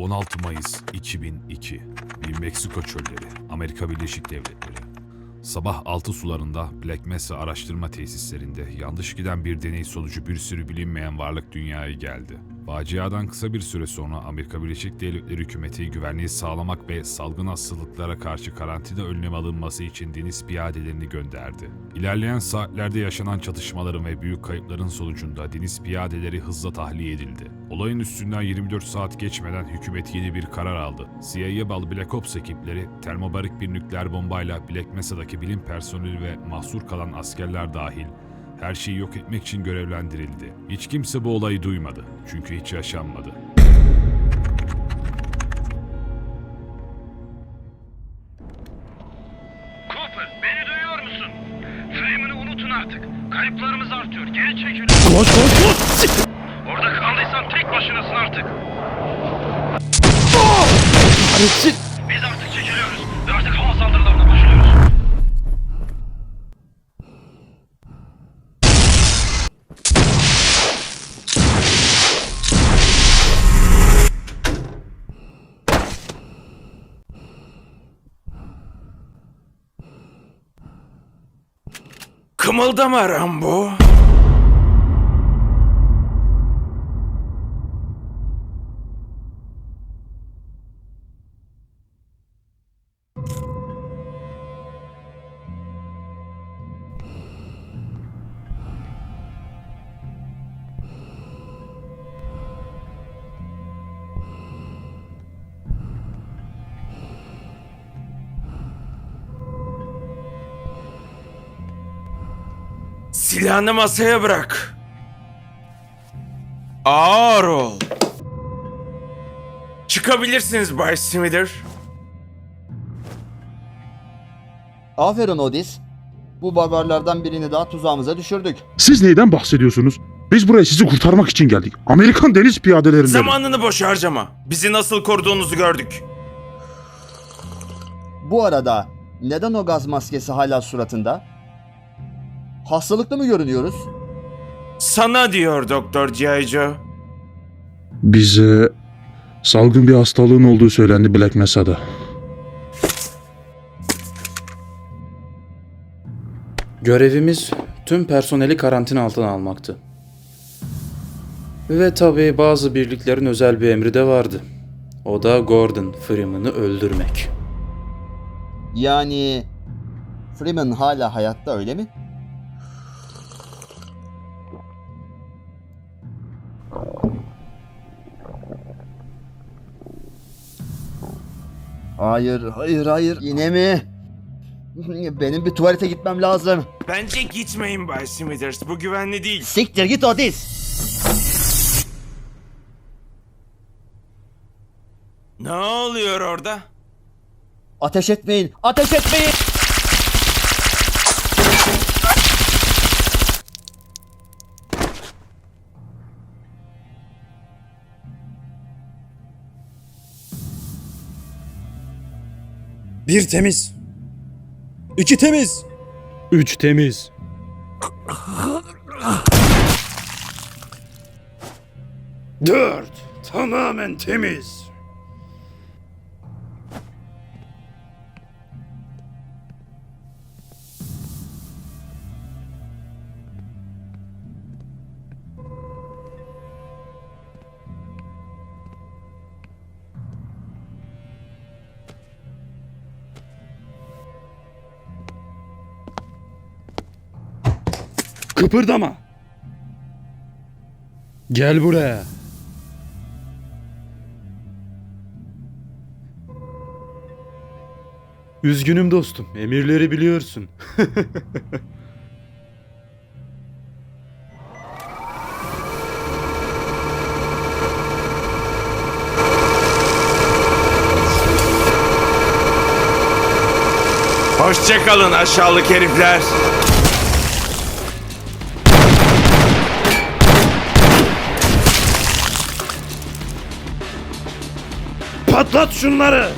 16 Mayıs 2002 New Meksiko çölleri, Amerika Birleşik Devletleri. Sabah 6 sularında Black Mesa araştırma tesislerinde yanlış giden bir deney sonucu bir sürü bilinmeyen varlık dünyaya geldi. Faciadan kısa bir süre sonra Amerika Birleşik Devletleri hükümeti güvenliği sağlamak ve salgın hastalıklara karşı karantina önlem alınması için deniz piyadelerini gönderdi. İlerleyen saatlerde yaşanan çatışmaların ve büyük kayıpların sonucunda deniz piyadeleri hızla tahliye edildi. Olayın üstünden 24 saat geçmeden hükümet yeni bir karar aldı. CIA'ya bağlı Black Ops ekipleri termobarik bir nükleer bombayla Black Mesa'daki bilim personeli ve mahsur kalan askerler dahil her şeyi yok etmek için görevlendirildi. Hiç kimse bu olayı duymadı. Çünkü hiç yaşanmadı. Cooper, beni duyuyor musun? Freeman'ı unutun artık. Kayıplarımız artıyor. Geri çekilin. Koş koş koş! Orada kaldıysan tek başınasın artık. Kahretsin! Biz artık çekiliyoruz ve artık hava saldırılarına başlıyoruz. Kımıldama Rambo. Silahını masaya bırak. Ağır ol. Çıkabilirsiniz Bay Smither. Aferin Odis. Bu barbarlardan birini daha tuzağımıza düşürdük. Siz neyden bahsediyorsunuz? Biz buraya sizi kurtarmak için geldik. Amerikan deniz piyadelerinden. Zamanını boş harcama. Bizi nasıl koruduğunuzu gördük. Bu arada neden o gaz maskesi hala suratında? Hastalıklı mı görünüyoruz? Sana diyor Doktor G.I. Bize salgın bir hastalığın olduğu söylendi Black Mesa'da. Görevimiz tüm personeli karantina altına almaktı. Ve tabii bazı birliklerin özel bir emri de vardı. O da Gordon Freeman'ı öldürmek. Yani Freeman hala hayatta öyle mi? Hayır, hayır, hayır. Yine mi? Benim bir tuvalete gitmem lazım. Bence gitmeyin Bay Smithers. Bu güvenli değil. Siktir git Odis. Ne oluyor orada? Ateş etmeyin. Ateş etmeyin. Bir temiz. İki temiz. Üç temiz. Dört. Tamamen temiz. Kıpırdama. Gel buraya. Üzgünüm dostum. Emirleri biliyorsun. Hoşçakalın aşağılık herifler. Patlat şunları.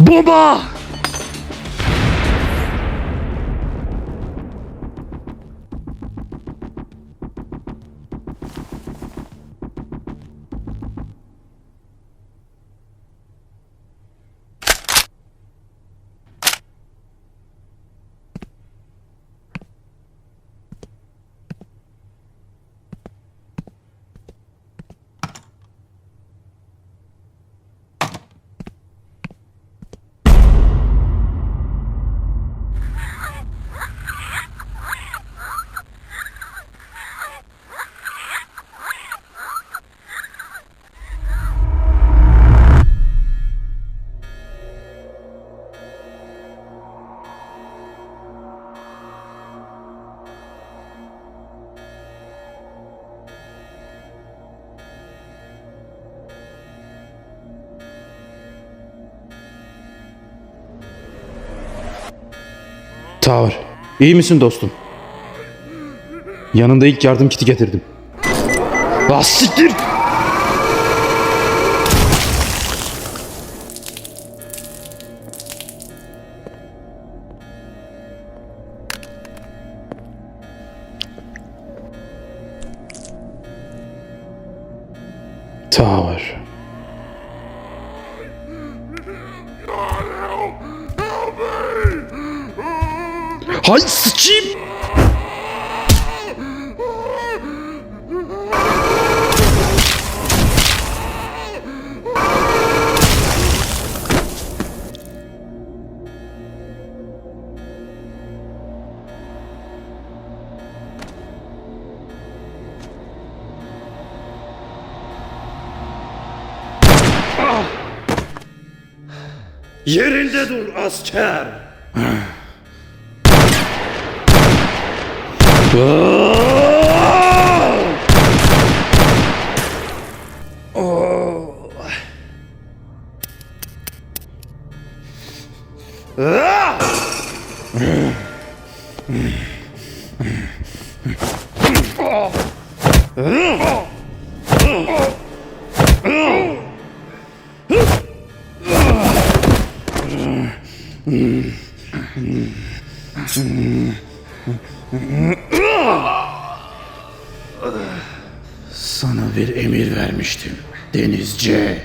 Bomba! Tower. İyi misin dostum? Yanında ilk yardım kiti getirdim. Ah siktir! Hay sıçayım! Yerinde dur asker. Sana emir vermiştim.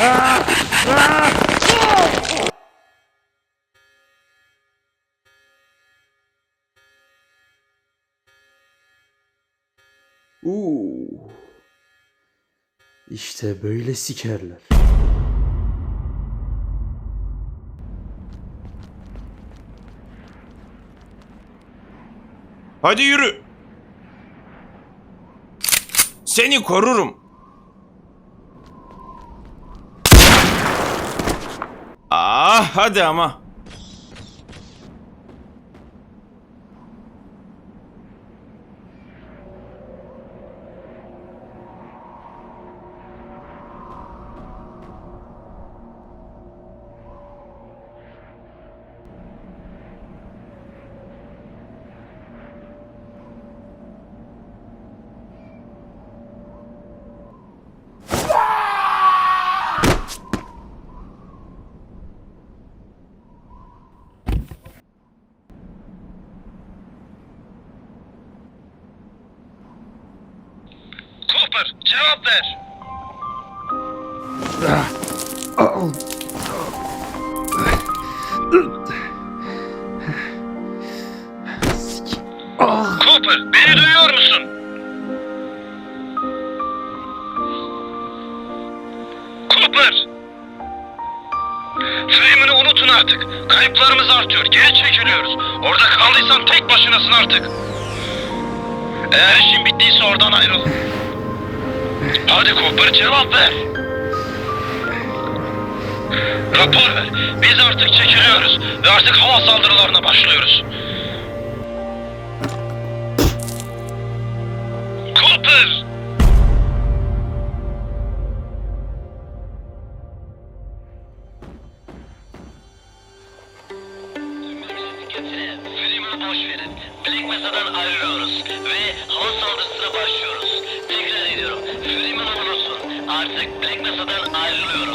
Denizci. Uuu. İşte böyle sikerler. Hadi yürü. Seni korurum. Ah hadi ama. Cooper cevap ver. Cooper beni duyuyor musun? Cooper! Freeman'ı unutun artık. Kayıplarımız artıyor. Geri çekiliyoruz. Orada kaldıysan tek başınasın artık. Eğer işin bittiyse oradan ayrıl. Hadi Cooper cevap ver. Rapor ver. Biz artık çekiliyoruz ve artık hava saldırılarına başlıyoruz. Cooper! I lose.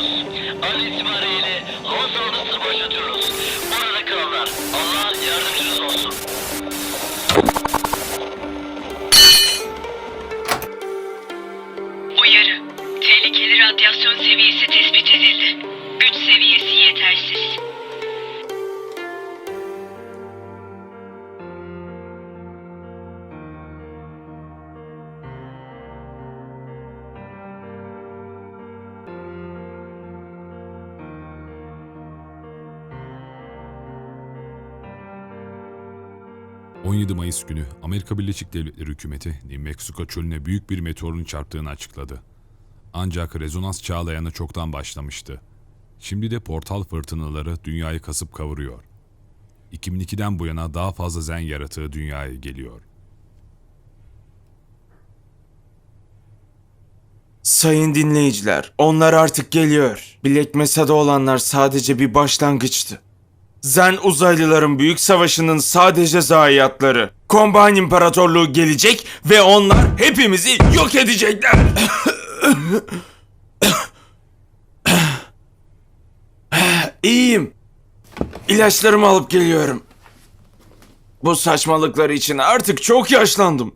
17 Mayıs günü Amerika Birleşik Devletleri hükümeti New Mexico çölüne büyük bir meteorun çarptığını açıkladı. Ancak rezonans çağlayanı çoktan başlamıştı. Şimdi de portal fırtınaları dünyayı kasıp kavuruyor. 2002'den bu yana daha fazla zen yaratığı dünyaya geliyor. Sayın dinleyiciler, onlar artık geliyor. Black Mesa'da olanlar sadece bir başlangıçtı. Zen uzaylıların büyük savaşının sadece zayiatları. Combine İmparatorluğu gelecek ve onlar hepimizi yok edecekler. İyiyim. İlaçlarımı alıp geliyorum. Bu saçmalıkları için artık çok yaşlandım.